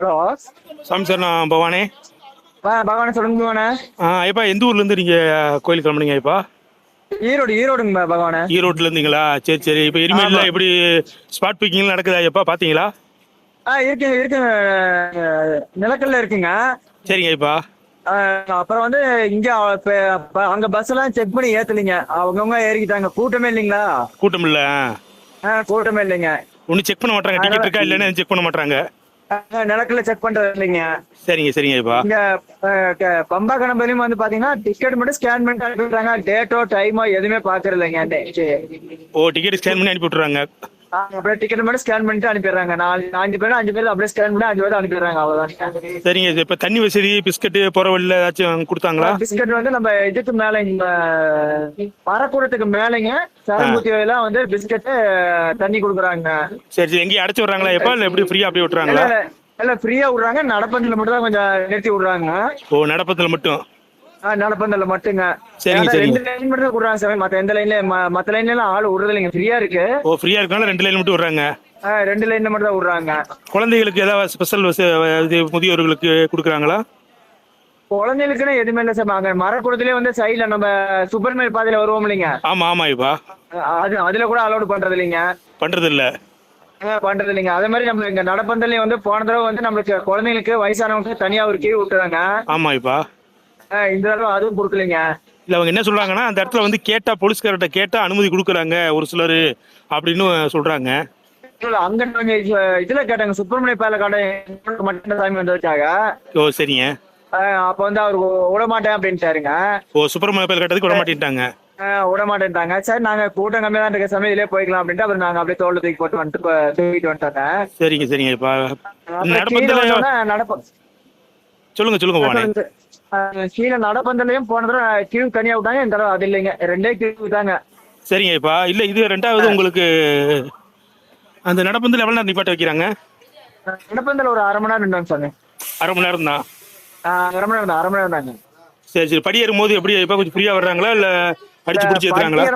Hello சாமி sir நான் பவானே. வா பகவானே சொல்லுங்க பகவானே ஆ ஐப்பா எந்த ஊர்லேருந்து நீங்கள் கோயிலுக்கு கிளம்புனீங்க ஐப்பா ஈரோடு ஈரோடுங்க பகவானே ஈரோட்டில் இருந்தீங்களா சரி சரி. இப்போ எரிமேலில் எப்படி ஸ்பாட் பிக்கிங் நடக்குதா ஐப்பா பார்த்தீங்களா ஆ இருக்குங்க இருக்குங்க. நிலக்கல்ல இருக்குங்க. சரிங்க அஹ், அப்புறம் வந்து இங்க அங்க பஸ் எல்லாம் செக் பண்ணி ஏத்தலைங்க. அவங்கவுங்க ஏறிக்கிட்டாங்க. கூட்டமே இல்லைங்களா? கூட்டம் இல்லை ஆ, கூட்டமே இல்லைங்க. ஒன்றும் செக் பண்ண மாட்டாங்க டிக்கெட் இருக்கா இல்லைன்னு செக் பண்ண மாட்டாங்க நிலக்கல்ல செக் பண்றது இல்லைங்க. சரிங்க சரிங்க ஐப்பா இங்க பம்பா கணபதியும் வந்து பாத்தீங்கன்னா டிக்கெட் மட்டும் ஸ்கேன் பண்ணிட்டு அனுப்பிடுறாங்க டேட்டோ டைமோ எதுவுமே பாக்குறது இல்லைங்க ஓ டிக்கெட் ஸ்கேன் பண்ணி அனுப்பி விட்றாங்க ஆ, அப்படியே டிக்கெட் மட்டும் ஸ்கேன் பண்ணிட்டு அனுப்பிடுறாங்க. நாலு அஞ்சு பேர் அஞ்சு பேர் அப்படியே ஸ்கேன் பண்ணி அஞ்சு பேர் அனுப்பிடுறாங்க. அவ்வளவுதான். சரிங்க இப்போ தண்ணி வசதி பிஸ்கட்டு போகிற வழியில் ஏதாச்சும் கொடுத்தாங்களா? பிஸ்கட் வந்து நம்ம இதுக்கு மேல இந்த மரக்கூடத்துக்கு மேலங்க சரங்குத்தி எல்லாம் வந்து பிஸ்கட் தண்ணி கொடுக்குறாங்க. சரி சரி எங்கேயும் அடைச்சி விட்றாங்களா? எப்பா? இல்லை எப்படி ஃப்ரீயாக அப்படியே விட்றாங்களா இல்ல, ஃப்ரீயா விடுறாங்க. நடப்பந்தில மட்டும் தான் கொஞ்சம் நிறுத்தி விடுறாங்க. ஓ நடப்பத்தில் மட்டும். ஆ, நடப்பந்தல்ல மட்டுங்க. சரிங்க. ரெண்டு லைன் மட்டும் தான் விடுறாங்க சார் மத்த எந்த லைன்ல மத்த லைன்ல எல்லாம் ஆள் விடுறது இல்லைங்க. ஃப்ரீயா இருக்கு. ஓ ஃப்ரீயாக இருக்கனால ரெண்டு லைன் மட்டும் விட்றாங்க. ரெண்டு லைன்ல மட்டும் தான் விடுறாங்க. குழந்தைகளுக்கு ஏதாவது ஸ்பெஷல் இது முதியோர்களுக்கு கொடுக்குறாங்களா? குழந்தைகளுக்குன்னு எதுவுமே இல்லை சார் அங்க மரக்கூடத்துலயே வந்து சைடுல நம்ம சூப்பர்மேல் பாதையில வருவோம் இல்லைங்க. ஆமாம் ஆமாம் ஐப்பா அது அதுல கூட அலோட் பண்றது இல்லைங்க. பண்ணுறது இல்லை பண்றது இல்லைங்க. அதே மாதிரி நம்ம இங்க நடப்பந்தலையும் வந்து போன தடவை வந்து நம்மளுக்கு குழந்தைங்களுக்கு வயசானவங்களுக்கு தனியா ஒரு கீழ் விட்டுறாங்க. ஆமாம் ஐப்பா ஆ, இந்த தடவை அதுவும் கொடுக்கலைங்க. இல்லை அவங்க என்ன சொல்றாங்கன்னா அந்த இடத்துல வந்து கேட்டா போலீஸ்கார்ட்ட கேட்டா அனுமதி கொடுக்குறாங்க ஒரு சிலர் அப்படின்னு சொல்றாங்க. அங்க நாங்க இது- இதுல கேட்டாங்க சுப்பிரமணிய பேல கடை மட்டும் சாமி வந்து வச்சாங்க. ஓ சரிங்க. அப்ப வந்து அவர் விட மாட்டேன் அப்படின்ட்டாருங்க ஓ சுப்பிரமணிய பேர் கட்டதுக்கு விட மாட்டேன்ட்டாங்க விட மாட்டேன்ட்டாங்க சரி நாங்க கூட்டம் கம்மியா தான் இருக்க சமயம் இதுலயே போய்க்கலாம் அப்படின்ட்டு அப்புறம் நாங்க அப்படியே தோல்ல தூக்கி போட்டு வந்துட்டு தூக்கிட்டு வந்துட்டாங்க. சரிங்க சரிங்க. இப்போ நடப்ப சொல்லுங்க சொல்லுங்க கீழே நடப்பந்தலையும் போன தடவை கியூ தனியா விட்டாங்க இந்த தடவை அது இல்லைங்க. ரெண்டே கியூ விட்டாங்க. சரிங்க இப்பா இல்லை இது ரெண்டாவது உங்களுக்கு அந்த நடப்பந்தல் எவ்வளோ நேரம் நிப்பாட்ட வைக்கிறாங்க? நடப்பந்தல ஒரு அரை மணி நேரம் நின்றாங்க சார் அரை மணி நேரம் தான் அரை மணி நேரம் தான், அரை மணி நேரம் தாங்க. சரி சரி. படி ஏறும்போது எப்படி இப்போ கொஞ்சம் ஃப்ரீயாக வர்றாங்களா இல்லை அடிச்சு பிடிச்சி ஏற்றுறாங்களா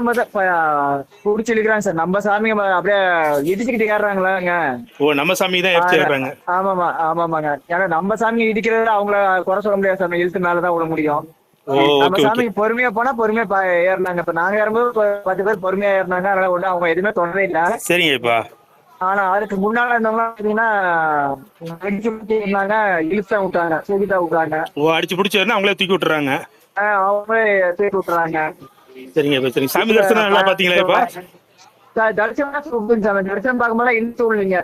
புடிச்சு இழுக்கிறாங்க சார். நம்ம சாமிங்க அப்படியே இடிச்சுக்கிட்டு ஏறுறாங்களாங்க. ஓ நம்ம சாமி தான் ஏற்றி ஏறுறாங்க. ஆமாமா ஆமாமாங்க. ஏன்னா நம்ம சாமி இடிக்கிறது அவங்கள குறை சொல்ல முடியாது சாமி இழுத்து மேலதான் விட முடியும். நம்ம ஓகே ஓகே. சாமி பொறுமையா போனா பொறுமையா ஏறினாங்க. இப்ப நாங்க ஏறும்போது பத்து பேர் பொறுமையா ஏறினாங்க. அதனால ஒண்ணு அவங்க எதுவுமே தொடரவே இல்ல. சரிங்க இப்பா. ஆனா அதுக்கு முன்னால இருந்தவங்க பாத்தீங்கன்னா அடிச்சு பிடிச்சி இருந்தாங்க இழுத்தா விட்டாங்க தூக்கிட்டா விட்டாங்க. ஓ அடிச்சு பிடிச்சி ஏறினா அவங்களே தூக்கி விட்டுறாங்க. அவங்களே தூக்கி விட்டுறாங்க. சரிங்க சரிங்க. சாமி தரிசனம் நல்லா பார்த்தீங்களா இப்போ? தரிசனம் சூப்பர் சாமி தரிசனம் பார்க்கும்போது இழுத்து விடுவீங்க.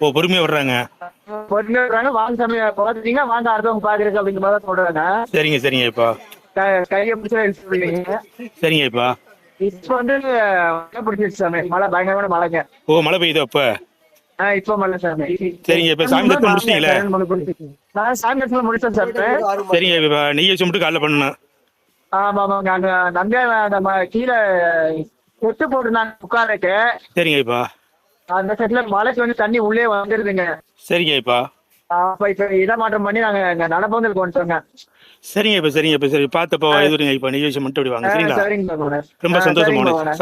ஓ பொறுமையாக வர்றாங்க. பொறுமையா விடுறாங்க வாங்க சாமி பார்த்துட்டீங்க வாங்க அடுத்தவங்க பாக்குறதுக்கு அப்படிங்கிற மாதிரி சொல்றாங்க. சரிங்க சரிங்க இப்பா. கையை பிடிச்சா இழுத்து விடுவீங்க. சரிங்க இப்பா. இப்ப வந்து மழை பிடிச்சிருச்சு சாமி. மழை பயங்கரமான மழைங்க. ஓ மழை பெய்யுது அப்போ இப்ப மழை சாமி. சரிங்க, இப்ப சாமி தரிசனம் முடிச்சிட்டீங்களே? நான் சாமி தரிசனம் முடிச்சேன் சார் சரிங்க வச்சு மட்டும் காலைல பண்ணணும். ஆமா ஆமாங்க அங்க நம்பியா நம்ம கீழே கொட்டு போட்டுருந்தாங்க உட்காரக்கு. சரிங்க இப்பா அந்த சைட்ல மழைக்கு வந்து தண்ணி உள்ளே வந்துருதுங்க. சரிங்க இப்பா அப்ப இப்ப இடமாற்றம் பண்ணி நாங்க நடப்பந்தல் கொண்டுட்டோங்க சரிங்க இப்ப சரிங்க இப்ப சரி. பார்த்து இப்போ இது இப்ப நெய் வச்சு மட்டும் அப்படி வாங்க. சரிங்களா. ரொம்ப சந்தோஷம் சரிங்க போனேன்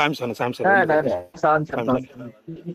பகவானே.